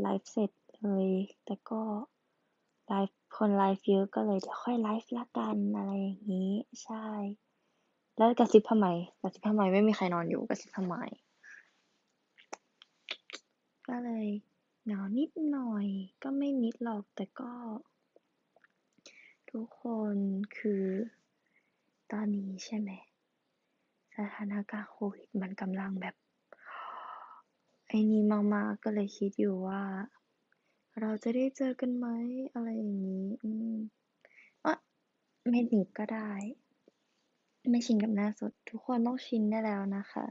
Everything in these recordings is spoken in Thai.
ไลฟ์เสร็จเลย แต่ก็ไลฟ์คนไลฟ์เยอะก็เลยเดี๋ยวค่อยไลฟ์ละกันอะไรอย่างนี้ ใช่ แล้วกระซิบทำไมกระซิบทำไมไม่มีใครนอนอยู่กระซิบทำไมก็เลยหงานิดหน่อยก็ไม่มิดหรอกแต่ก็ ทุกคนคือตอนนี้ใช่ไหมสถานการณ์โควิดมันกำลังแบบ อ้นี่มากๆก็เลยคิดอยู่ว่า เราจะได้เจอกันไหมอะไรอย่างนี้ อืมอะไม่หนีบก็ได้ ไม่ชินกับหน้าสด ทุกคนต้องชินได้แล้วนะคะ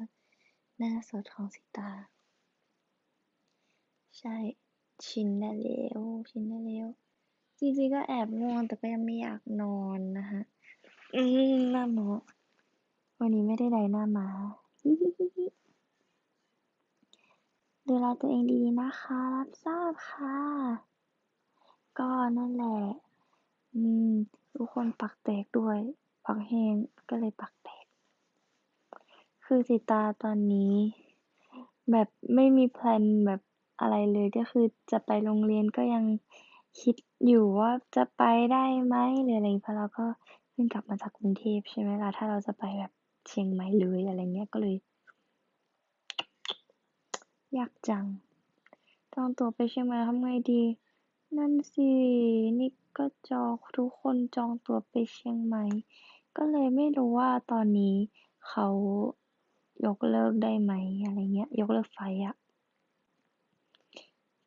หน้าสดของสิตา ใช่ชินได้แล้วชินได้แล้วจริงๆก็แอบง่วงแต่ก็ยังไม่อยากนอนนะคะอืมหน้าหมอวันนี้ไม่ได้ไดหน้ามา ดูแลตัวเองดีๆนะคะ รับทราบค่ะ ก็นั่นแหละ อืม ทุกคนปักแตกด้วย ปักแห้งก็เลยปักแตก คือสิตาตอนนี้ แบบไม่มีแพลนแบบอะไรเลยก็คือจะไปโรงเรียนก็ยังคิดอยู่ว่าจะไปได้ไหมหรืออะไรเพราะเราก็เพิ่งกลับมาจากกรุงเทพใช่ไหมล่ะถ้าเราจะไปแบบเชียงใหม่เลยอะไรเงี้ยก็เลย ยากจัง จองตั๋วไปเชียงใหม่ทำไงดี นั่นสิ นี่ก็จองทุกคนจองตั๋วไปเชียงใหม่ ก็เลยไม่รู้ว่าตอนนี้เขายกเลิกได้ไหมอะไรเงี้ย ยกเลิกไฟล์อะ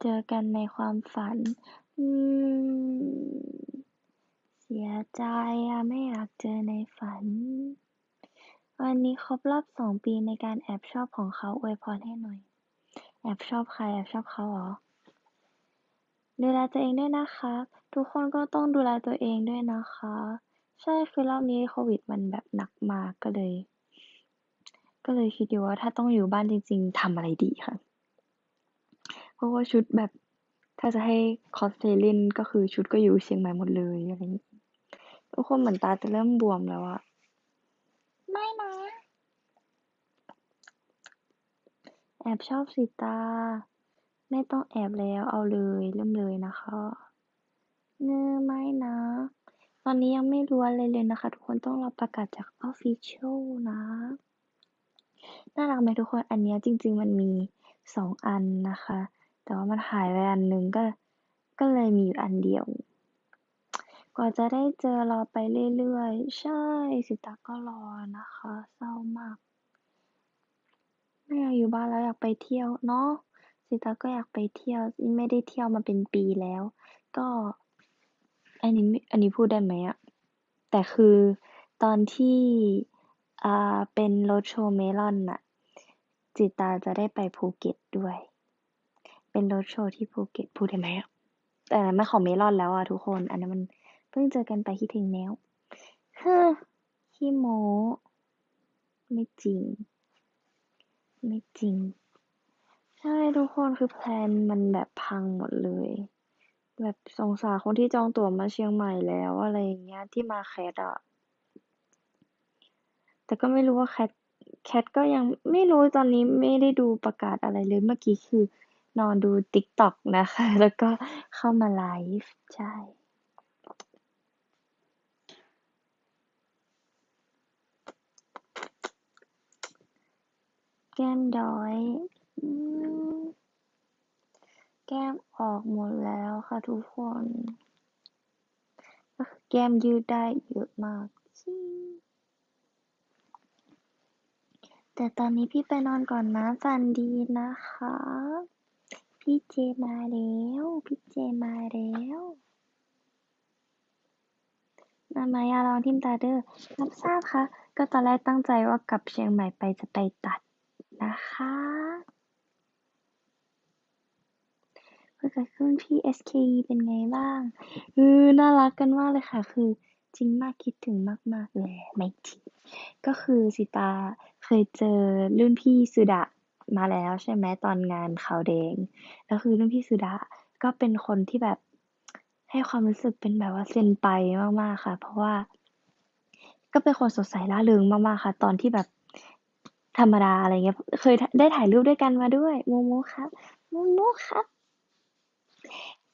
เจอกันในความฝัน อืม เสียใจอะไม่อยากเจอในฝัน วันนี้ครบรอบสองปีในการแอบชอบของเขาอวยพรให้หน่อย แอบชอบใคร แอบชอบเขาเหรอ ดูแลตัวเองด้วยนะคะ ทุกคนก็ต้องดูแลตัวเองด้วยนะคะ ใช่คือรอบนี้โควิดมันแบบหนักมากก็เลย ก็เลยคิดอยู่ว่าถ้าต้องอยู่บ้านจริง ๆทำอะไรดีค่ะ เพราะว่าชุดแบบถ้าจะให้คอสเพลย์เล่นก็คือชุดก็อยู่เชียงใหม่หมดเลยอะไรอย่างนี้ทุกคนเหมือนตาจะเริ่มบวมแล้วอะไม่นะ แอ บชอบสีตา ไม่ต้องแอบแล้วเอาเลยเริ่มเลยนะคะเงอไม่นะ ตอนนี้ยังไม่รู้อะไรเลยนะคะ ทุกคนต้องรอประกาศจาก Official นะน่ารักไหมทุกคนอันนี้จริง ๆ มันมีสองอันนะคะ แต่ว่ามันหายไปอันหนึงก็ ก็เลยมีอยู่อันเดียวกว่าจะได้เจอรอไปเรื่อยๆ ใช่ สิตาก็รอนะคะ เศร้ามาก ไม่อยากอยู่บ้านแล้วอยากไปเที่ยวเนาะ สิตาก็อยากไปเที่ยว ไม่ได้เที่ยวมาเป็นปีแล้ว ก็ อันนี้ อันนี้พูดได้ไหมอะ แต่คือตอนที่ อ่า เป็นรถโชว์เมลอนน่ะ จิตาจะได้ไปภูเก็ตด้วย เป็นรถโชว์ที่ภูเก็ต พูดได้ไหมอะแต่ไม่ของเมลอนแล้วอะทุกคน อันนั้นมันเพิ่งเจอกันไปที่ถึงแล้วเฮ้อขี้โม้ไม่จริง ไม่จริง ใช่ทุกคนคือแพลนมันแบบพังหมดเลย แบบสงสารคนที่จองตั๋วมาเชียงใหม่แล้วอะไรอย่างเงี้ยที่มาแคทอะแต่ก็ไม่รู้ว่าแคทแคทก็ยังไม่รู้ตอนนี้ไม่ได้ดูประกาศอะไรเลยเมื่อกี้คือนอนดู TikTok นะคะ แล้วก็เข้ามาไลฟ์ใช่ แก้มด้อย แก้มออกหมดแล้วค่ะทุกคน ก็คือแก้มยืดได้เยอะมากชิแต่ตอนนี้พี่ไปนอนก่อนนะฝันดีนะคะ พี่เจมาแล้ว พี่เจมาแล้วมามายาลองทิมตาเด้อรับทราบค่ะ ก็ตอนแรกตั้งใจว่ากลับเชียงใหม่ไปจะไปตัด นะคะคุยกับรุ่นพี่ SKE เป็นไงบ้างเออน่ารักกันมากเลยค่ะ คือจริงมากคิดถึงมาก ๆ เลยไม่จริงก็คือสิตาเคยเจอรุ่นพี่สุดะมาแล้วใช่ไหมตอนงานขาวแดง แล้วคือรุ่นพี่สุดะก็เป็นคนที่แบบให้ความรู้สึกเป็นแบบว่าเซนไปมาก ๆ ค่ะ เพราะว่า ก็เป็นคนสดใสร่าเริงมาก ๆ ค่ะ ตอนที่แบบ ธรรมดาอะไรเงี้ย เคยได้ถ่ายรูปด้วยกันมาด้วยโมโมครับโมโมครับ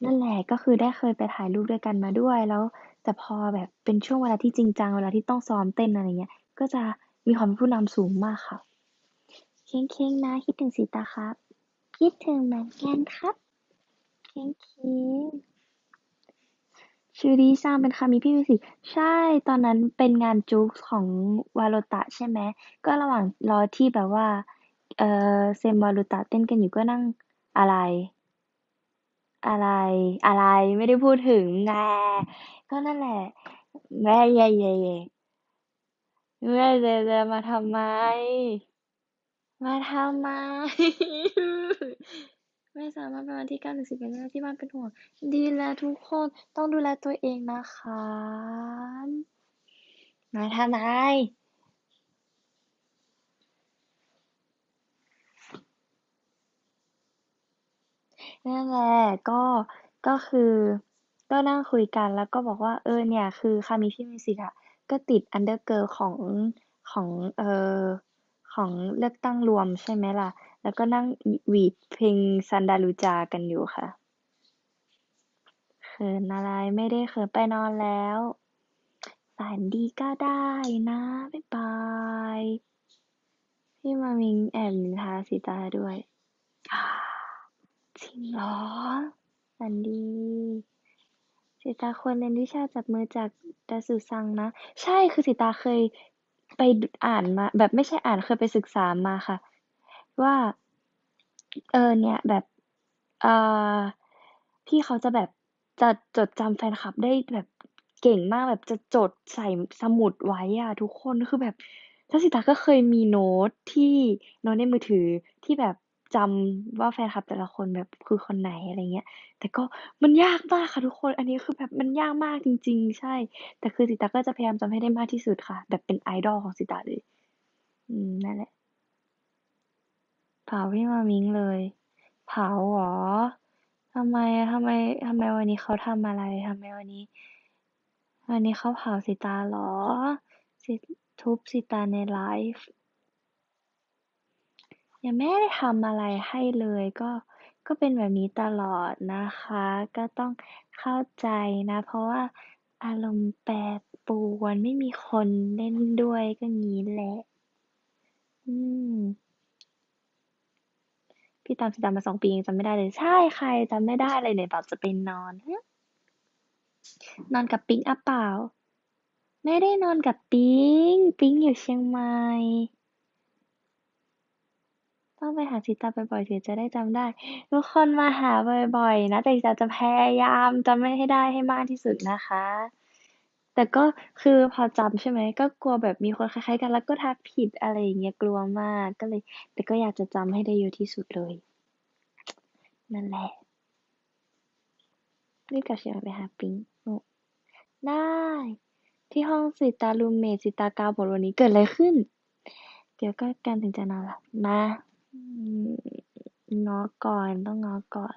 นั่นแหละก็คือได้เคยไปถ่ายรูปด้วยกันมาด้วย แล้ว แต่พอแบบเป็นช่วงเวลาที่จริงจังเวลาที่ต้องซ้อมเต้นอะไรเงี้ย ก็จะมีความเป็นผู้นำสูงมากค่ะ เค้งเค้งนะคิดถึงสีตาครับ คิดถึงเหมือนกันครับ เค้งเค้ง ชื่อดีซังเป็นคามิพี่มิสิใช่ตอนนั้นเป็นงานจุ๊กของวาโลตะใช่ไหมก็ระหว่างรอที่แบบว่า เออเซมวาโลตะเต้นกันอยู่ก็นั่งอะไร อะไร อะไรไม่ได้พูดถึงไงก็นั่นแหละแม่เย่เย่เย่แม่เจเจมาทำไม มาทำไม ไม่สามารถเป็นวันที่เก้าหนึ่งสิบเป็นได้ที่บ้านเป็นห่วงดีแล้วทุกคนต้องดูแลตัวเองนะคะมายทำไมนั่นแหละก็ก็คือก็นั่งคุยกันแล้วก็บอกว่าเออเนี่ยคือคามิพี่มิสิกอะก็ติดอันเดอร์เกิร์ลของของเออของเลือกตั้งรวมใช่ไหมล่ะ แล้วก็นั่งหวีดเพลงซันดาลูจากันอยู่ค่ะ เขินอะไรไม่ได้เขินไปนอนแล้ว ฝันดีก็ได้นะ บ๊ายบาย พี่มามิงแอบนินทาสิตาด้วยจริงเหรอ ฝันดีสิตาควรเรียนวิชาจับมือจากดาสึซังนะ ใช่คือสิตาเคยไปอ่านมา แบบไม่ใช่อ่านเคยไปศึกษามาค่ะ ว่า เออ เนี่ยแบบ เอ่อ พี่เขาจะแบบจะจดจำแฟนคลับได้แบบเก่งมาก แบบจะจดใส่สมุดไว้อะทุกคน คือแบบแล้วสิตาก็เคยมีโน้ตที่ โน้ตในมือถือที่แบบจำว่าแฟนคลับแต่ละคนแบบคือคนไหน อะไรเงี้ย แต่ก็มันยากมากค่ะทุกคน อันนี้คือแบบมันยากมากจริง ๆ ใช่ แต่คือสิตาก็จะพยายามจำให้ได้มากที่สุดค่ะ แบบเป็นไอดอลของสิตาเลย อืม นั่นแหละ เผาพี่มามิงเลย เผาเหรอทำไมทำไมทำไมวันนี้เขาทำอะไรทำไมวันนี้ วันนี้เขาเผาสิตาเหรอสิทุบสิตาในไลฟ์ยังไม่ได้ทำอะไรให้เลยก็ก็เป็นแบบนี้ตลอดนะคะ ก็ต้องเข้าใจนะ เพราะว่าอารมณ์แปรปรวนไม่มีคนเล่นด้วยก็งี้แหละ อืม พี่ตามสิตามาสองปียังจำไม่ได้เลย ใช่ใครจำไม่ได้เลยเนี่ยบอกจะไปนอนนอนกับปิ๊งอะเปล่า ไม่ได้นอนกับปิ๊งปิ๊งอยู่เชียงใหม่ต้องไปหาสิตาบ่อยๆถึงจะได้จำได้ ทุกคนมาหาบ่อยๆนะแต่สิตาจะพยายามจำไม่ให้ได้ให้มากที่สุดนะคะ แต่ก็คือพอจำใช่ไหม ก็กลัวแบบมีคนคล้ายๆกันแล้วก็ทักผิดอะไรอย่างเงี้ยกลัวมากก็เลย แต่ก็อยากจะจำให้ได้เยอะที่สุดเลย นั่นแหละรีบกลับเชียงใหม่ไปหาปิงโอ้ได้ ที่ห้องสิตารูเมสิตากาวบอกวันนี้เกิดอะไรขึ้น เดี๋ยวก็กันถึงจะนอนหลับมาง้อก่อนต้องง้อก่อน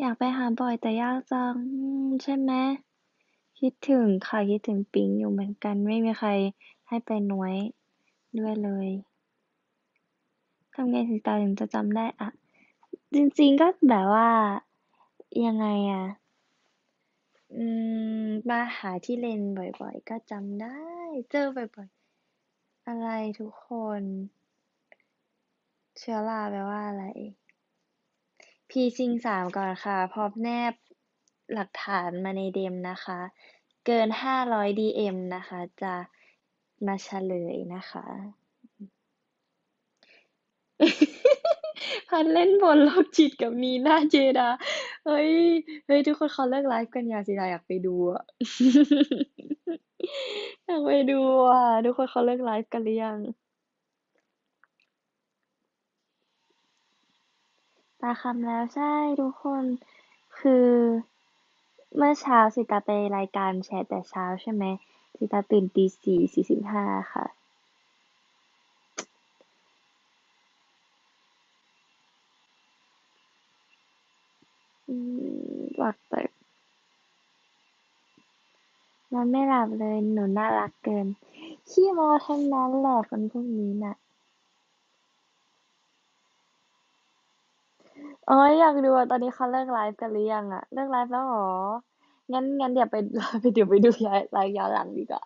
อยากไปหาบ่อยแต่ยากจังใช่ไหม คิดถึงค่ะ คิดถึงปิงอยู่เหมือนกัน ไม่มีใครให้ไปน้อยด้วยเลย ทำไงถึงตาถึงจะจำได้อะจริงๆก็แบบว่า ยังไงอะอืมมาหาที่เลนบ่อยๆ ก็จำได้ เจอบ่อยๆ อะไรทุกคน เชื้อราแปลว่าอะไรพีซิงสามก่อนค่ะ พร้อมแนบหลักฐานมาในเดมนะคะ เกินห้าร้อยดีเอ็มนะคะ จะมาเฉลยนะคะพันเล่นบทโรคจิตกับนีน่าเจดา เฮ้ย เฮ้ย ทุกคนเขาเลิกไลฟ์กันอยางสิดาอยากไปดูอะอยากไปดูอะ ทุกคนเขาเลิกไลฟ์กันหรือยังตาคำแล้วใช่ทุกคนคือ เมื่อเช้าสิตาไปรายการแชร์แต่เช้าใช่ไหมสิตาตื่นตีสี่สี่สิบห้าค่ะ อืมหลับแต่นอนไม่หลับเลยหนูน่ารักเกิน ขี้โมทั้งนั้นแหละคนพวกนี้น่ะ โอ๊ย อยากดูอะ ตอนนี้เขาเลิกไลฟ์กันหรือยังอะ เลิกไลฟ์แล้วเหรอ งั้น งั้นเดี๋ยวไปไป เดี๋ยวไปดูย้อนไลฟ์ย้อนหลังดีกว่า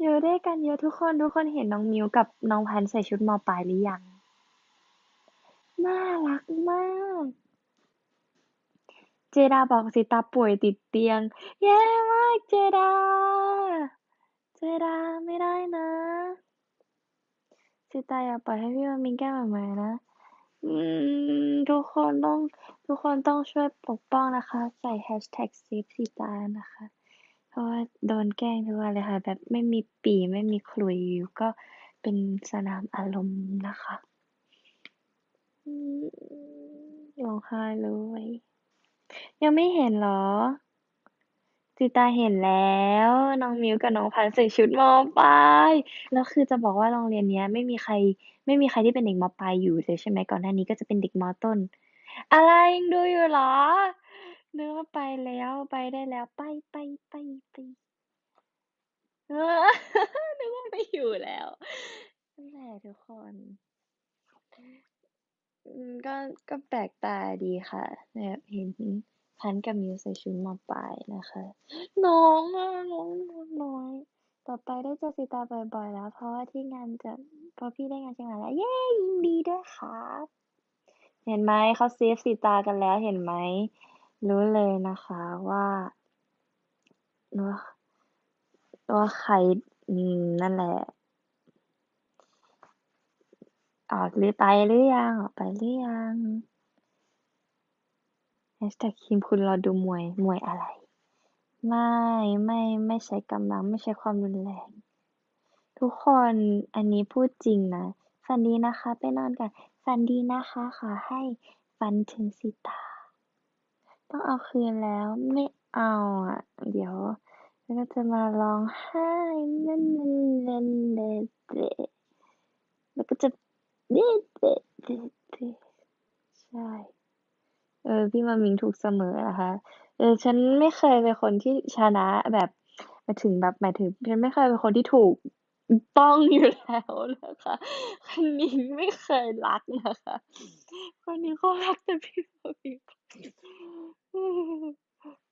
อยู่ด้วยกันเยอะทุกคน ทุกคนเห็นน้องมิวกับน้องพันธุ์ใส่ชุดมปลายหรือยัง น่ารักมาก เจดาบอกสิตาป่วยติดเตียง แย่มากเจดา เจดาไม่ได้นะ สิตาอย่าปล่อยให้พี่มามิงแก้แบบใหม่นะ อืม ทุกคนต้อง ทุกคนต้องช่วยปกป้องนะคะ ใส่แฮชแท็กเซฟสิตานะคะ เพราะว่าโดนแกล้งทุกวันเลยค่ะ แบบไม่มีปีไม่มีขลุยอยู่ก็เป็นสนามอารมณ์นะคะร้องไห้เลย ยังไม่เห็นเหรอ สิตาเห็นแล้ว น้องมิวกับน้องพันธุ์ใส่ชุดมปลายแล้วคือจะบอกว่าโรงเรียนเนี้ยไม่มีใคร ไม่มีใครที่เป็นเด็กมปลายอยู่เลยใช่ไหมก่อนหน้านี้ก็จะเป็นเด็กมต้น อะไรยังดูอยู่เหรอเนึกว่าไปแล้วไปได้แล้วไปไปไปไปเออนึกว่าไม่อยู่แล้วนั่นแหละทุกคนก็ก็แปลกตาดีค่ะแบบเห็น พันกับมิวใส่ชุดมปลายนะคะ น้องอะน้องน้อย ต่อไปได้เจอสิตาบ่อยๆแล้ว เพราะว่าที่งานจะเพราะพี่ได้งานเชียงใหม่แล้ว เย้ยินดีด้วยครับเห็นไหมเขาเซฟสิตากันแล้วเห็นไหมรู้เลยนะคะว่าว่าว่าใครนั่นแหละออกหรือไปหรือยังออกไปหรือยัง แฮชแท็กคิมคุณรอดูมวย มวยอะไร ไม่ ไม่ ไม่ใช้กำลัง ไม่ใช้ความรุนแรง ทุกคน อันนี้พูดจริงนะ ฝันดีนะคะไปนอนกัน ฝันดีนะคะ ขอให้ฝันถึงสิตา ต้องเอาคืนแล้ว ไม่เอาอะ เดี๋ยวแล้วก็จะมาร้องไห้เล่นเล่นเล่นเล่นเล่นแล้วก็จะเด็ดเด็ดเด็ดใช่ เออ พี่มามิงถูกเสมอนะคะ เออ ฉันไม่เคยเป็นคนที่ชนะแบบหมายถึงแบบหมายถึงฉันไม่เคยเป็นคนที่ถูกต้องอยู่แล้วนะคะคนนี้ไม่เคยรักนะคะคนนี้เขารักแต่พี่มามิง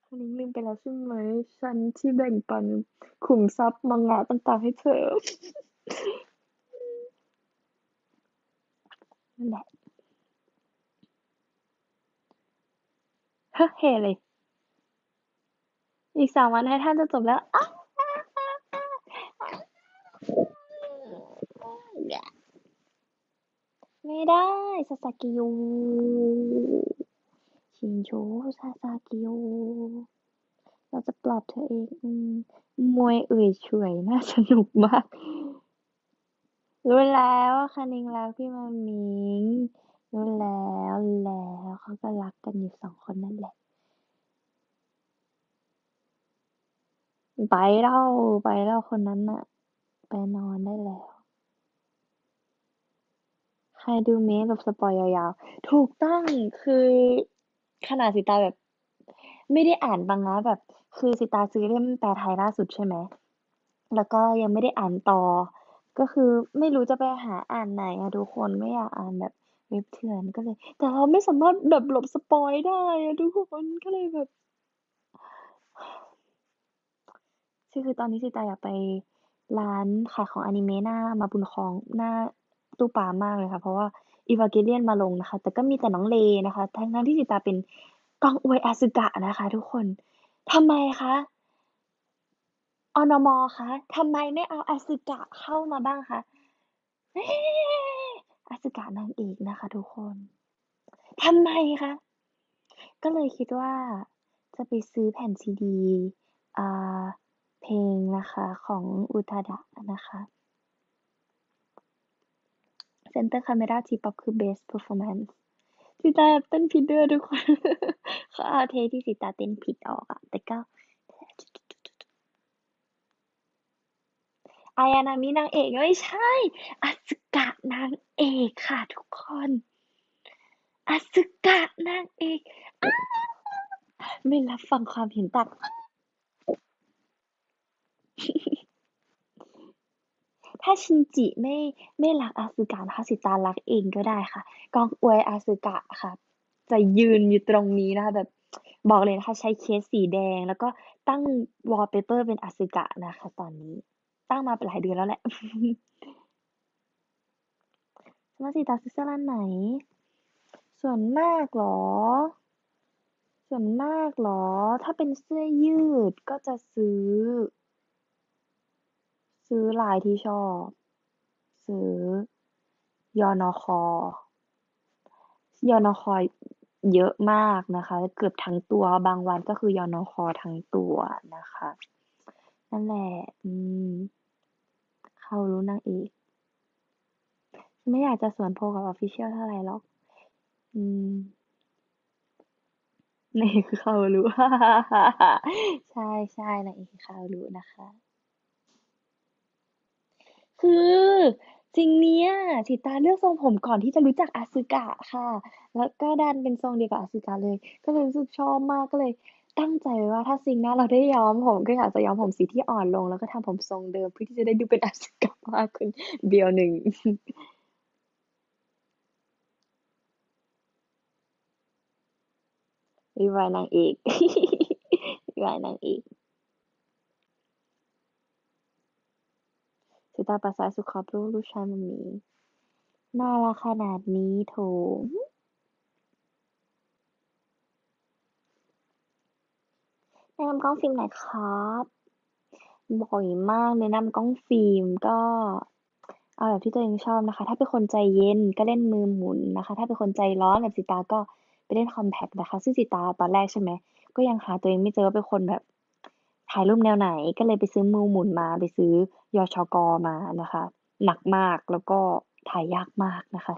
คนนี้ลืมไปแล้วใช่ไหมฉันที่แบ่งปันขุมทรัพย์มังงะต่างๆให้เธอนั่นแหละ เฮ้เฮเลย อีกสามวันให้ท่านจะจบแล้วอ้าไม่ได้ซาซากิโยชินโชซาซากิโยเราจะปลอบเธอเองมวยเอ่ยเฉยน่าสนุกมาก รู้แล้วว่าคณิงรักพี่มามิง รู้แล้วแล้วเขาก็รักกันอยู่สองคนนั่นแหละ ไปแล้ว ไปแล้วคนนั้นน่ะ ไปนอนได้แล้ว ใครดูเมสแบบสปอยยาวๆ ถูกต้องคือขนาดสิตาแบบ ไม่ได้อ่านบังนะแบบ คือสิตาซื้อเล่มแปลไทยล่าสุดใช่ไหม แล้วก็ยังไม่ได้อ่านต่อ ก็คือไม่รู้จะไปหาอ่านไหนอะทุกคนไม่อยากอ่านแบบ เว็บเถื่อนก็เลย แต่เราไม่สามารถแบบหลบสปอยได้อะทุกคนก็เลยแบบคือตอนนี้สิตาอยากไปร้านขายของอนิเมะหน้ามาบุญคองหน้าตู้ปลามากเลยค่ะ เพราะว่า Evangelion มาลงนะคะ แต่ก็มีแต่น้องเลนะคะ ทั้งๆที่สิตาเป็นกองอวยอาสึกะนะคะ ทุกคนทำไมคะอนมคะทำไมไม่เอาอาสึกะเข้ามาบ้างคะ อ๊ะอาสึกะนางเอกนะคะทุกคนทำไมคะ ก็เลยคิดว่าจะไปซื้อแผ่นซีดีเพลงนะคะของอุทาดะนะคะ Center Camera T-pop คือ Best Performance สิตาเต้นผิดด้วยทุกคนเขาเอาเทที่สิตาเต้นผิดออกอะแต่ก็ อายานามินางเอกไม่ใช่อาสึกะนางเอกค่ะทุกคนอาสึกะนางเอกอไม่รับฟังความเห็นต่างถ้าชินจิไม่ไม่รักอาสึกะนะคะสิตารักเองก็ได้ค่ะ กองอวยอาสึกะค่ะ จะยืนอยู่ตรงนี้นะคะแบบบอกเลยนะคะใช้เคสสีแดง แล้วก็ตั้งวอลเปเปอร์เป็นอาสึกะนะคะตอนนี้ ตั้งมาเป็นหลายเดือนแล้วแหละสมาสิตาซื้อเสื้อร้านไหน ส่วนมากเหรอ ส่วนมากเหรอ ถ้าเป็นเสื้อยืดก็จะซื้อ ซื้อลายที่ชอบ ซื้อยอนอคอยอนอคอเยอะมากนะคะ เกือบทั้งตัวบางวันก็คือยอนอคอทั้งตัวนะคะ นั่นแหละ อืม เขารู้นางเอกไม่อยากจะสวนโพกับออฟฟิเชียลเท่าไหร่หรอก อืมนี่คือเขารู้ ใช่ใช่นางเอกคือเขารู้นะคะ คือจริงเนี้ยสิตาเลือกทรงผมก่อนที่จะรู้จักอาสึกะค่ะ แล้วก็ดันเป็นทรงเดียวกับอาสึกะเลย ก็เลยรู้สึกชอบมากก็เลย ตั้งใจไว้ว่าถ้าซิงหน้าเราได้ย้อมผมก็อยากจะย้อมผมสีที่อ่อนลง แล้วก็ทำผมทรงเดิมเพื่อที่จะได้ดูเป็นอาสึกะมากขึ้นเบียวหนึ่งวิวายนางเอกวิวายนางเอกสิตาปัสสาสุขอบลูกลูกชายมันมีน่ารักขนาดนี้โถ แนะนำกล้องฟิล์มหน่อยครับบ่อยมากแนะนำกล้องฟิล์มก็เอาแบบที่ตัวเองชอบนะคะ ถ้าเป็นคนใจเย็นก็เล่นมือหมุนนะคะ ถ้าเป็นคนใจร้อนแบบสิตาก็ไปเล่นคอมแพคนะคะ ซึ่งสิตาตอนแรกใช่ไหม ก็ยังหาตัวเองไม่เจอว่าเป็นคนแบบถ่ายรูปแนวไหน ก็เลยไปซื้อมือหมุนมา ไปซื้อยอชกมานะคะ หนักมากแล้วก็ถ่ายยากมากนะคะ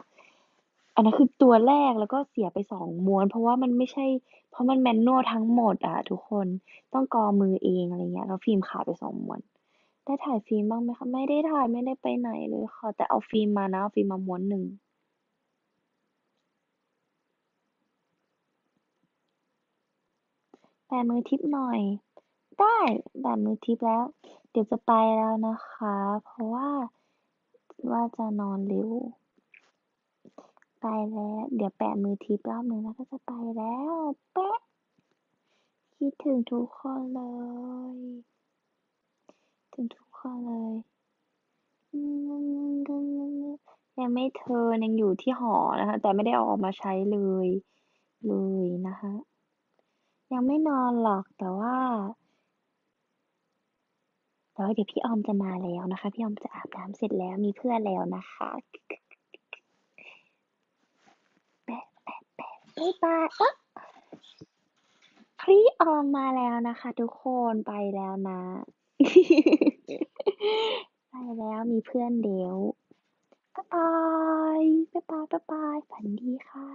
อันนั้นคือตัวแรก แล้วก็เสียไปสองม้วน เพราะว่ามันไม่ใช่ เพราะมันแมนนวลทั้งหมดอะทุกคน ต้องกอมือเอง อะไรเงี้ย แล้วฟิล์มขาดไปสองม้วน ได้ถ่ายฟิล์มบ้างไหมคะ ไม่ได้ถ่าย ไม่ได้ไปไหนเลยค่ะ แต่เอาฟิล์มมานะ เอาฟิล์มมาม้วนหนึ่ง แปะมือทิปหน่อย ได้แปะมือทิปแล้ว เดี๋ยวจะไปแล้วนะคะ เพราะว่าว่าจะนอนเร็ว ไปแล้ว เดี๋ยวแปะมือทิปรอบหนึ่งแล้วก็จะไปแล้วแปะคิดถึงทุกคนเลย ถึงทุกคนเลยยังไม่เทินยังอยู่ที่หอนะคะ แต่ไม่ได้เอาออกมาใช้เลย เลยนะคะ ยังไม่นอนหรอกแต่ว่าแต่ว่าเดี๋ยวพี่ออมจะมาแล้วนะคะ พี่ออมจะอาบน้ำเสร็จแล้วมีเพื่อนแล้วนะคะแปะแปะแปะ บ๊ายบายอ๊ะพี่ออมมาแล้วนะคะทุกคนไปแล้วนะ ไปแล้วมีเพื่อนเดี๋ยวบ๊ายบายบ๊ายบายบ๊ายบายฝันดีค่ะ